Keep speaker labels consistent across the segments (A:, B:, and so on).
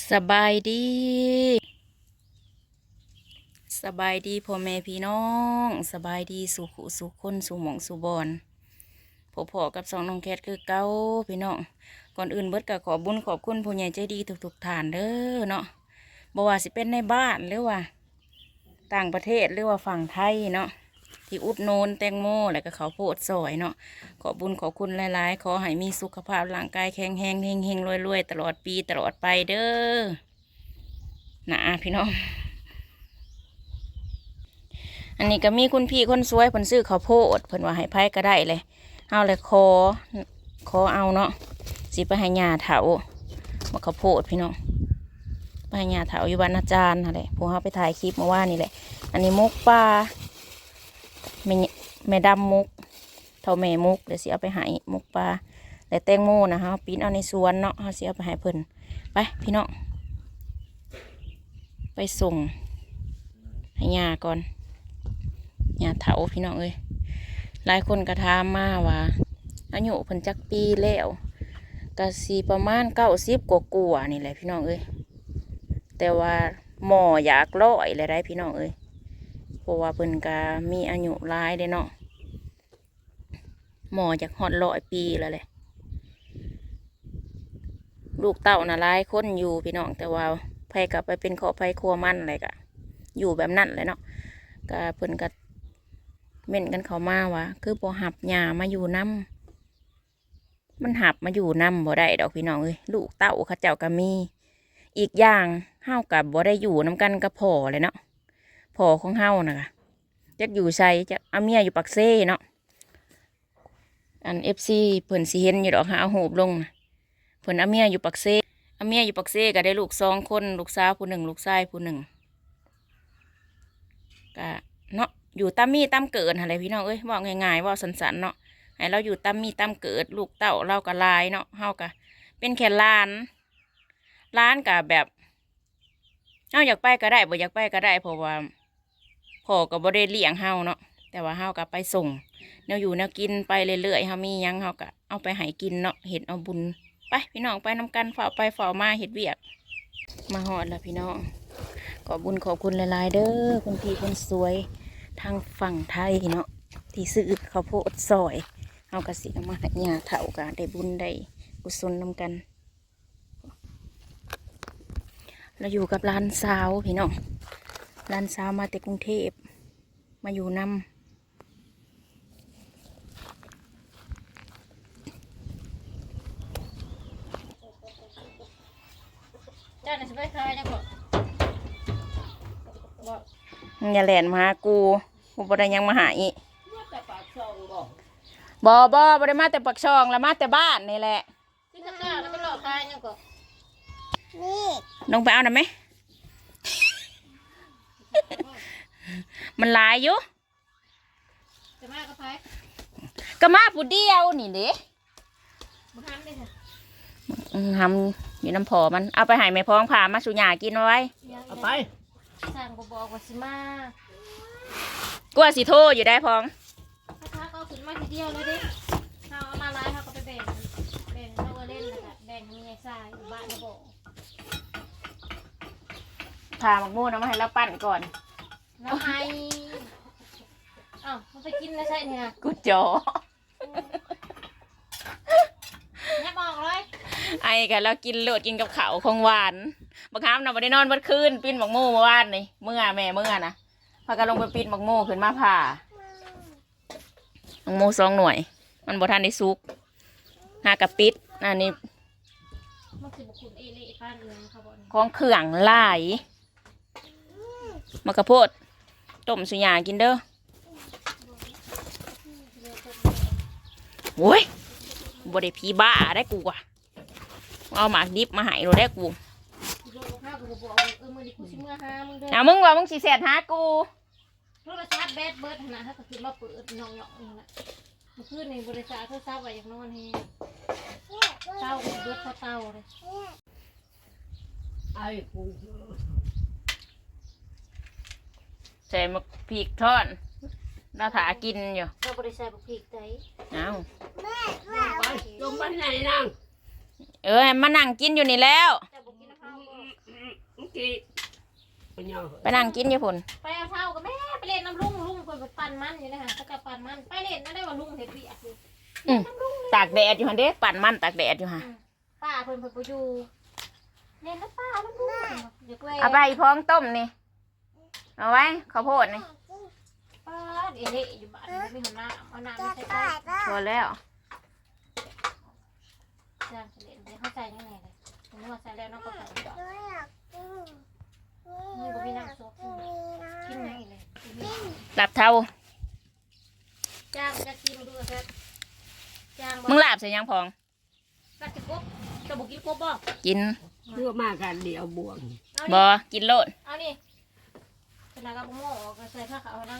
A: สบายดี สบายดีพ่อแม่พี่น้อง สบายดีสุขุสุขคนสุหมองสุบอนพอพอๆกับสองน้องแคทคือเก้าพี่น้อง ก่อนอื่นเบิดก็ขอบุญขอบคุณผู้ใหญ่ใจดีทุกๆท่านเด้อเนาะบ่ว่าสิเป็นในบ้านหรือว่า ต่างประเทศหรือว่าฝั่งไทยเนาะ ที่อุดหนูนแตงโมแล้วก็เขาโพดซอยเนาะขอบุญขอคุณหลายๆ ขอให้มีสุขภาพร่างกายแข็งแรงเฮงเฮงรวยรวยๆตลอดปีตลอดไปเด้อนะพี่น้องอันนี้ก็มีคุณพี่คนสวยเพิ่นซื้อข้าวโพดเพิ่นว่าให้ไผก็ได้เลย เอาเลยขอขอเอาเนาะสิไปให้ยาเถามาข้าวโพดพี่น้องไปให้ยาเถาอยู่บ้านอาจารย์นั่นแหละพวกเขาไปถ่ายคลิปเมื่านี่แหละ อันนี้มุกปลา แม่แม่ดำมุก เท่าแม่มุกเดี๋ยวสิเอาไปให้มุกปลาแต่แตงโมนะฮะปีนเอาในสวนเนาะเฮาสิเอาไปให้เพิ่นไปพี่น้องไปส่งให้ยาก่อนยาเถาพี่น้องเอ้ยหลายคนก็ถามมาว่าอายุเพิ่นจักปีแล้วก็สิประมาณเก้าสิบกว่าๆนี่แหละพี่น้องเอ้ยแต่ว่าหมออยากร้อยเลยได้พี่น้องเอ้ย เพราะว่าเพิ่นก็มีอายุหลายเด้เนาะหมอจากฮอดร้อยปีแล้วเลยลูกเต่าน่ะหลายคนอยู่พี่น้องแต่ว่าไผกลับไปเป็นขอไผครัวมันอะไรกะอยู่แบบนั้นเลยเนาะก็เพิ่นก็เม่นกันเขามาว่าคือบ่หับหญ้ามาอยู่น้ำมันหับมาอยู่น้ำบ่ได้ดอกพี่น้องเอ้ยลูกเต่าเขาเจ้าก็มี อีกอย่างเฮากับบ่ได้อยู่น้ำกันกับพ่อเลยเนาะ พ่อของเฮานะคะจักอยู่ใส่จักอาเมียอยู่ปักเซ่เนาะอันเอฟซีเพิ่นสิเห็นอยู่ดอกหาเอาหูบลงนะเพิ่นอาเมียอยู่ปักเซ่อาเมียอยู่ปักเซ่ก็ได้ลูกสองคนลูกสาวผู้หนึ่งลูกชายผู้หนึ่งก็เนาะอยู่ตามมีตามเกิดอะไรพี่น้องเอ้ยบอกง่ายๆว่าสันๆเนาะให้เราอยู่ตามมีตามเกิด ลูกเต้าเราก็ลายเนาะเฮาก็เป็นแค่หล้านหล้านก็แบบเฮาอยากไปก็ได้บ่อยากไปก็ได้เพราะว่า พ่อก็บ่ได้เลี้ยงเฮาเนาะแต่ว่าเฮาก็ไปส่งแนวอยู่แนวกินไปเรื่อยๆเฮามียังเฮาก็เอาไปให้กินเนาะเห็ดเอาบุญไปพี่น้องไปนำกันฝ่าไปฝ่ามาเห็ดเวียก มาหอดแล้วพี่น้องขอบุญขอบคุณหลายๆเด้อคุณพี่คนสวยทางฝั่งไทยเนาะที่ซื้อข้าวโพดซอยเฮากระสิเอามาให้ญาเฒ่ากันได้บุญได้กุศลนำกัน เราอยู่กับร้านสาวพี่น้อง ร้านสาวมาแต่กรุงเทพมาอยู่นำ
B: เจ้าหน้าที่ไปขายนะบอกบอก
A: มึงอย่าแหลนมาหากู กูบ่ได้หยังมาหาอี
B: เมื่อแต่ปากช่องบอก
A: บ่บ่บ่ได้มาแต่ปักช่องแล้วมาแต่บ้านนี่แหละ
B: ที่ข้างหน้าแล้วก็หลอกขายยังก็
A: ลงไปเอาหน่อยไหม มันหลายอยู่
B: จะมาก็ขาย
A: ก็มาผู้เดียวนี่เด้
B: มาทำได้ค่ะ
A: อืมทำอยู่น้ำพอมันเอาไปให้แม่พ้องพามาสุญญากินเอาไว้
B: เอาไปสั่งก็บอกว่าสิมา
A: กูว่าสิโทรอยู่ได้พ้อง
B: ถ้าทักเอาขึ้นมาทีเดียวเลยดิถ้าเอามาไลายเขาก็ไปแบ่งแบ่งเขาก็เล่นนะคะแบ่งมีไอ้ทรายอยู่บ้านเขาบอก
A: พาหมักมูนเอามาให้เราปั้นก่อน
B: แล้วไอ้อ้าวมันไปกินแล้วใช่เนี่ย
A: กูจอ
B: แม่บอกเลย
A: ไอ้กันแล้วกินโลดกินกับข้าวของหวานบางครั้งเราไม่ได้นอนเมื่อคืนปิ้นหมักมูเมื่อวานนี่เมื่อแม่เมื่อนะพากันลงไปปิ้นหมักมูขึ้นมาผ่าหมักมูสองหน่วย มันบ่ทันได้สุกหากระปิดอันนี้
B: มันคือบุคคลเอเล่ป้านเอืองเขาบอกนี่
A: ของเครื่องหลายมะกระโพด ต้มสุญญากินเด้อโว้ยบ่ได้พีบ้าได้กูว่ะเอาหมากดิบมาให้เราได้กู
B: อกว่าเอามึง
A: ว่ามึงสิแสดหากู
B: โทรศัพท์แบดเบิร์ดนาดถ้าก็คือมาเปิดน้องๆนี่แหละเมื่อคืนในบริษัทโทรศัพท์ไว้อย่างนอนเฮเต้าเบิร์ดเขาเต้าเลย
C: ไอ้กู
A: ใส่มะพริกทอดเราถากินอยู่
B: เราบริษัทบุกพีกใจ
A: เอา
C: ไปจงไปไหนนั่ง
A: เออให้มานั่งกินอยู่นี่แล้ว
B: แต่บุกินน้ำข้าวบ่
C: กินไปย่อ
A: ไปนั่งกินอยู่พุ่น
B: ไปเอาเท่ากับแม่ไปเล่นน้ำลุงลุงคนไปปั่นมันอยู่นะคะถ้ากับปั่นมันไปเล่นนั่นได้ว่าลุงเห็ดเบียกอยู่
A: อืมตากแดดอยู่หั่นเด้ปั่นมันตากแดดอยู่ห่ะ
B: ป้าเพิ่นเพิ่นไปอยู่เล่นแล้วป้าน้ำลุงเด็กเว้ย
A: เอาไปอีพองต้มนี่ เอาไว้ข้าวโพดนี่
B: ป้าเอเล่อยู่บ้านไม่หันหน้าเอาหน้าไม่ใช่ป้า
A: พอแล้ว
B: จ้างเล่นเดี๋ยวเข้าใจยังไงเลยผมว่าใส่แล้วน้องก็ใส่ดอกนี่ก็มีน้ำซุปกินไงเลย
A: หลับเท่า
B: จ้างจะกินดูครับจ้างบอ
A: มึ
B: ก
A: งหลับใส่ยังพอง
B: กัดจะกบจะบุกินกบบ่
A: กิน
C: เพื่อมากันเดียวบวง
B: เอา
A: บ
B: นี่
A: อกินโลด
B: เอานี่ข นาดกับโม่ออกก็ใส่ผ้าขาวนะ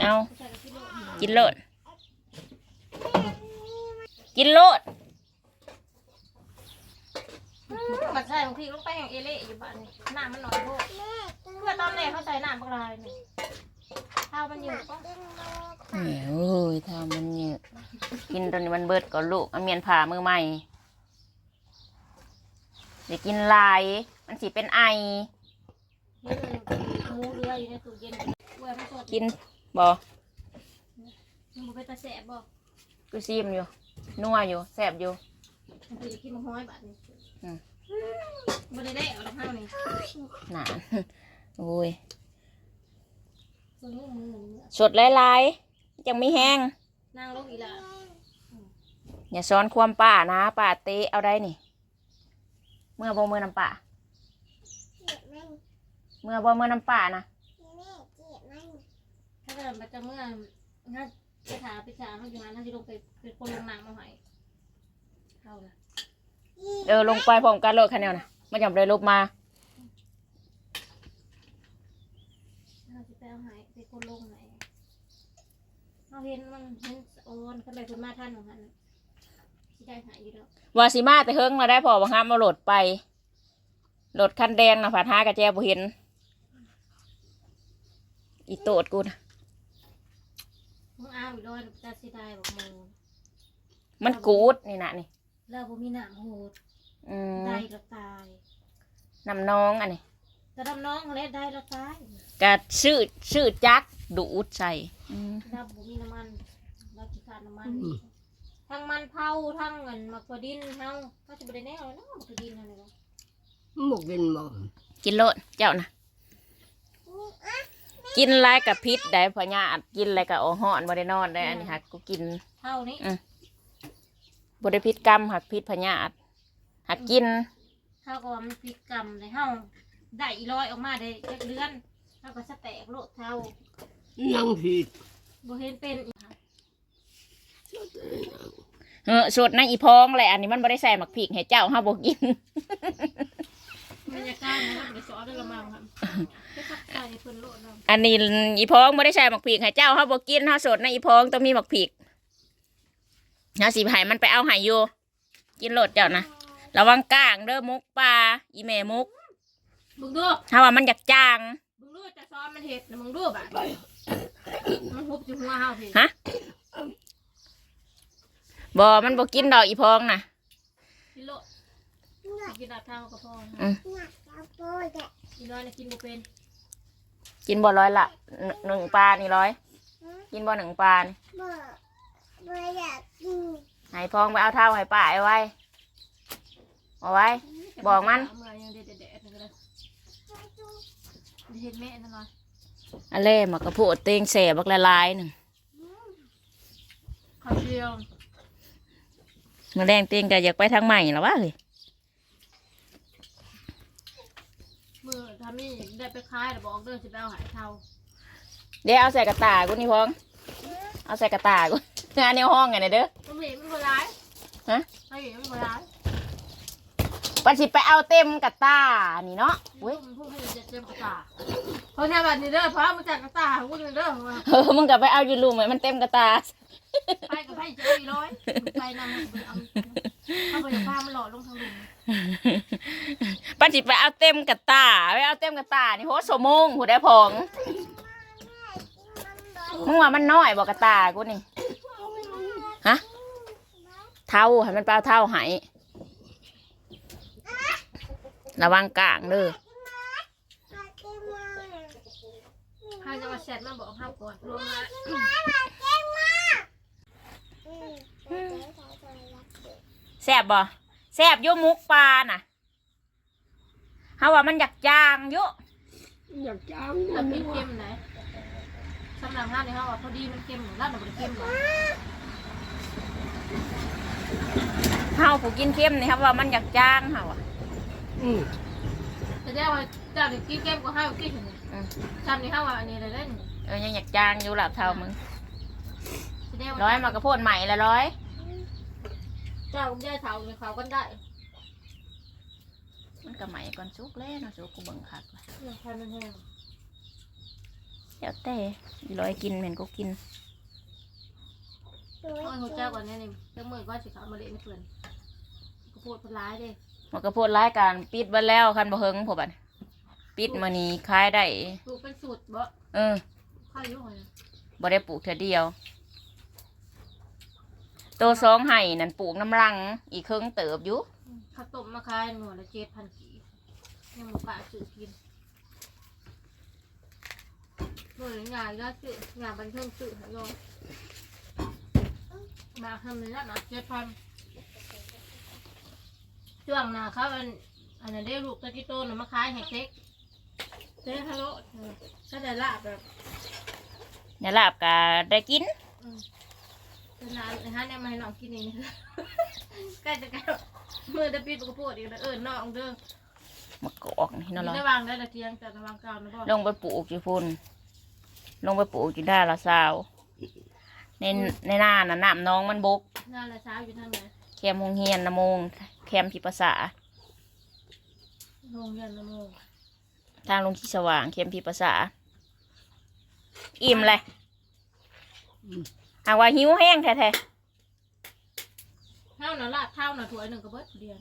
A: เอา
B: ใส่กับพี่โล
A: กินโลด กินโลด
B: กัดใส่บางทีลงไปอย่างเอเล่อยู่บ้านนี่น้ำมันหน่อยพวกเพื่อตอนแรกเขาใส่น้ำปลาเลยนี่ข้าวมันอยู่ก็
A: แหมโอ้ยทำมันเนี่ยกินตอนนี้มันเบิดก่อนลูกเอาเมียนผ่ามือใหม่เดี๋ยวกินหลาย มันสิเป็นไอ
B: เฮ้ยหมูเรื ออยู่ในตู้เย็นเมื่อไม่สด
A: กินบอ
B: มันบ่เป็นตาแสบบ่
A: กูซีมอยู่ นัวอยู่แสบอยู่
B: มันคือจะกินมันห้อยบาทนี่
A: อืม
B: บ่ได้ได้เอาละข้าวนี่
A: หนานโอ้ย
B: มือมือมือ
A: สดหลายๆยังไม่แห้ง
B: นั่งลงอีหล่ะ
A: อย่าซ้อนความป่านะป่าเตะเอาได้นี่ เมื่อบ่เมื่อน้ำป่า เมื่อบ่เมื่อน้ำป่านะ
B: ถ้า เกิดมันจะเมื่อถ้าไปถามไปถามมันอยู่นั้นถ้าจะลงไปเป็นคนลงน้ำมาให้เข้าละ
A: เออลงไปพร้อมกันโลดคะแนนนะมันยังได้ลบมา
B: เราจะไปเอาหายไปคนลงไหนเราเห็นมันเห็นโอนขึ้นไปคนมาท่านของมันที่ได้หายอยู่แล้ว
A: วาสิมาแต่เฮิงมาได้พอบังคับมาโหลดไปโหลดคันแดงนะผ่านหากระแจบ่เห็น อีโตดกูนะ
B: มึงอ้าวอีกร้อยจะสิได้บอกมึง
A: มันกูดนี่นะนี่
B: เราบ่มีหนามโหด
A: อืม
B: ได้ก็ตาย
A: นำน้องอันนี้
B: แต่ทำน้องเล็ดได้แล้วตาย
A: กะชื่อชื่อจักดูดใส่อืม
B: เราบ่มีน้ำมันเราจะขาดน้ำมันทั้งมันเผาทั้งเงินมักกระดินเฮาก็จะบ่ได้แน่เลยเนาะมักกระดินอะไรเนาะ
C: หมกกินหมก
A: กินโลดเจ้านะ กินไรกับพิษได้พะญาติกินไรกับโอหอนบ่ได้นอนได้อันนี้หักกูกิน
B: เท่านี้
A: บ่ได้พิษกรรมหักพิษพะญาติหักกิน
B: เท่ากับว่ามันผิดกรรมเลยเฮาได้อีร้อยออกมาได้จักเดือนเฮาก็สแตกโลดเท่า
C: นั่งผิด
B: บ่เห็นเป็นอีก
A: เออสดในอีพองแหละอันนี้มันบ่ได้ใส่หมักพริกให้เจ้าห้าบ่กิน
B: บรร ยากาศมันบ่ได้สอนได้ละมั้งครับไปทักทายเพิ่นโลดเนาะ
A: อันนี้อีพองบ่ได้ใส่หมักพริกให้เจ้าห้าบ่กินห้าสดในอีพองต้องมีหมักพริกเฮาสิให้มันไปเอาให้อยู่กินโลดเจ้านะระวังก้างเด้อมุกปลาอีแม่มุก
B: มึงดู
A: ถ้าว่ามันอยากจาง
B: มึงดูจะซ้อนมันเห็ดนะมึงดูบ่ะมันหุบอยู่หัวเฮาพี่
A: ฮะบ่มันบ่กินดอกอีพองน่ะ
B: กินโลด กินดับทางก็พอ
A: อืม
B: อีน้อยน่ะกินบ่เป็น
A: กินบ่ร้อยละหนึ่งหนึ่งปลานี่ร้อย กินบ่หนึ่งปลานี่ให้พองไปเอาเท่าให้ป้าเอาไว้เอาไว้ บอกมัน
B: เมื่อยังเด็ดๆๆเลยเห็ดแม่นั่นล่ะ
A: อะเล่มากระโพดเตงแสบักละลายหนึ่ง
B: ข้าวเดียว
A: มาแดงเตงก็อยากไปทางใหม่แล้ววะเฮ้ย
B: มือทำนี่ได้ไปขายแล้วบอกเด้อสิไปเอาหายเท่า
A: เดี๋ยวเอาใส่กระตากูนี่พอง เอาใส่กระตากูงานในห้องไงเนี่ยเด้อ
B: มันเห็นมันบ่ร้าย
A: ฮะ
B: ไม่เห็นมันบ่ร้าย
A: ปันสิไปเอาเต็มกระตานี่เนาะ
B: เว้
A: เว้
B: ย
A: ย
B: มันพูดให้เจ็บเจ็บกระตาเขาเนี่ยแบบนี้เด้อเพราะมันจากกระตาของคุณเด้อว่า
A: เออมึงกลับไปเอาอยูรูมมันเต็มกระตา
B: ไปกับไปเจออีร้อยไปนำมันไปเอาเอาไปจากบ้านมันหล่อลงทางหลุม
A: ปันสิไปเอาเต็มกระตาไปเอาเต็มกระตานี่โหสมงหูได้พองมึงว่ามันน้อยบอกกระตากูนี่ฮะเท่าให้มันเปล่าเท่าใหายระวังกลางเด้อ
B: มันจะมาแชทมาบอกเฮาก่อนรวมแล้ว
A: แซ่บบ่ แซ่บอยุมุกปลาน่ะเฮาว่ามันอยากจางอยุ
C: อยากจ้าง
B: แต่พริกเค็มไหนสำหรับห้าในห้าว่าพอดีมันเค็มร้านหนูไม่ได้เค็มหรอก
A: เฮาผู้กินเค็มนี่ครับว่ามันอยากจางเฮาอะ
C: อืม
B: แต่ได้ว่าเจ้าเด็กกินเค็มก็ห้ากินถึง
A: อืม
B: ทำในห้าว่าอันนี้อะไรเล่น
A: เออยังอยากจางอยู่หลับเท่ามึง
B: แสดงว่า
A: ร้อยมากระโพดใหม่ละร้อย
B: เจ้ากับยายเฒ่าเนี่ยเขากันได้
A: มันก็ใหม่ก่อนสุกแล้วเนาะสุกกูเบิ่งคักว่ะ
B: เนี่ยพันมันแห้ง
A: เดี๋ยวแต่อีร้อยกินเหม็นกูกิน
B: โอ้ยหัวเจ้าก่อนเนี่ยนี่เจ้ามือก็สิเขามาเละไม่เพื่อนก็พูดเป็นร้ายเด้
A: มันก็โพดรายการปิดเบัแล้วคันบ่เฮิงพวกบัดปิดมานี่ขายได้
B: ปลูกเป็นสูตรบ่
A: เออ
B: ข้าวยุ่งเลย
A: บ่ได้ปลูกเท่อเดียว ตัวสองไห่นั่นปลูกน้ำรัง อีกเครื่องเติบอยู่
B: ข้าวต้มมาขายหน่วยละเจ็ดพันกี่ยังหมูป่าซื้อกินหน่วยงานก็ซื้องานบันเทิงซื้อให้ลงมาทำเลยนะเจ็ดพันช่วงหน้าเขาอันอันนั้นได้ลูกตะกี้โตน่ะมาขายให้เค้กเจ๊ฮัลโหลก็ได้ลาบแบบ
A: เดี๋ยวลาบก็ได้กิน
B: จะนานนะฮะเนี่ยมาให้น้องกินเองใกล้จะใกล้มือจะปิดกระโปรงอีกแล้วเออน้องเด้อ
A: มะกอกนี่เนาะ
B: มี
A: ร้อย
B: ระวังได้ละเทียงแต่ระวังกาวนะพ่อ
A: ลงไปปลูกอยู่พุ่นลงไปปลูกอยู่ด้านละซาวในในหน้าน่ะน้ำน้องมันบก
B: หน้าละเช้าอยู่ทางไหน
A: แคมหงเฮียนนะโมงแคมพิภาษา
B: โรงเรียนละโมง
A: ทางลงที่สว่างแคมพิภาษาอิ่มเลย หากว่าหิวแห้งแท้
B: เท่านั้นลาเท่านั้นถ้วยหนึ่งก็เบิดเดียน